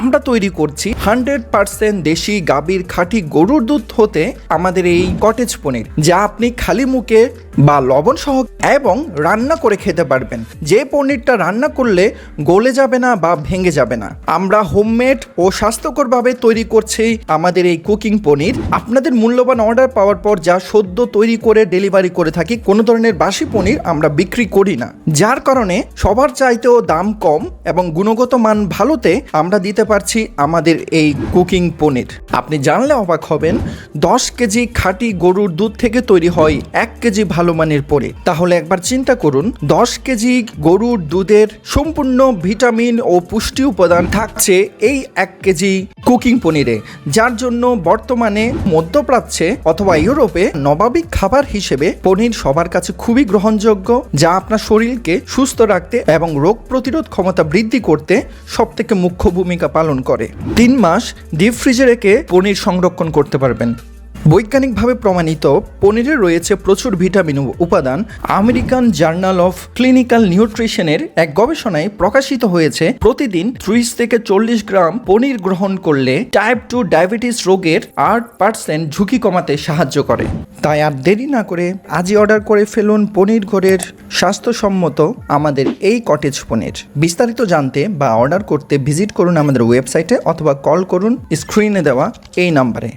আমরা তৈরি করছি হান্ড্রেড পার্সেন্ট দেশি গাভীর খাঁটি গরুর দুধ হতে আমাদের এই কটেজ পনির, যা আপনি খালি মুখে বা লবণ সহ এবং রান্না করে খেতে পারবেন। যে পনিরটা রান্না করলে গলে যাবে না বা ভেঙে যাবে না। আমরা হোমমেড ও স্বাস্থ্যকরভাবে তৈরি করছি আমাদের এই কুকিং পনির। আপনাদের মূল্যবান অর্ডার পাওয়ার পর যা সদ্য তৈরি করে ডেলিভারি করে থাকি, কোনো ধরনের বাসি পনির আমরা বিক্রি করি না। যার কারণে সবার চাইতেও দাম কম এবং গুণগত মান ভালোতে আমরা দিতে পারছি আমাদের এই কুকিং পনির। আপনি জানলে অবাক হবেন, দশ কেজি খাঁটি গরুর দুধ থেকে তৈরি হয় এক কেজি ভালো মানের পনির। তাহলে একবার চিন্তা করুন, দশ কেজি গরুর দুধের সম্পূর্ণ ভিটামিন ও পুষ্টি উপাদান থাকছে এই এক কেজি কুকিং পনিরে, যার জন্য বর্তমানে মধ্যপ্রাচ্যে অথবা ইউরোপে নবাবিক খাবার হিসেবে পনির সবার কাছে খুবই গ্রহণযোগ্য, যা আপনার শরীরকে সুস্থ রাখতে এবং রোগ প্রতিরোধ ক্ষমতা বৃদ্ধি করতে সব থেকে মুখ্য ভূমিকা পালন করে। তিন মাস ডিপ ফ্রিজে রেখে পনির সংরক্ষণ করতে পারবেন। বৈজ্ঞানিকভাবে প্রমাণিত পনিরে রয়েছে প্রচুর ভিটামিন উপাদান। আমেরিকান জার্নাল অফ ক্লিনিক্যাল নিউট্রিশনের এক গবেষণায় প্রকাশিত হয়েছে, প্রতিদিন ত্রিশ থেকে চল্লিশ গ্রাম পনির গ্রহণ করলে টাইপ টু ডায়াবেটিস রোগের আট পার্সেন্ট ঝুঁকি কমাতে সাহায্য করে। তাই আর দেরি না করে আজই অর্ডার করে ফেলুন পনির ঘরের স্বাস্থ্যসম্মত আমাদের এই কটেজ পনির। বিস্তারিত জানতে বা অর্ডার করতে ভিজিট করুন আমাদের ওয়েবসাইটে অথবা কল করুন স্ক্রিনে দেওয়া এই নাম্বারে।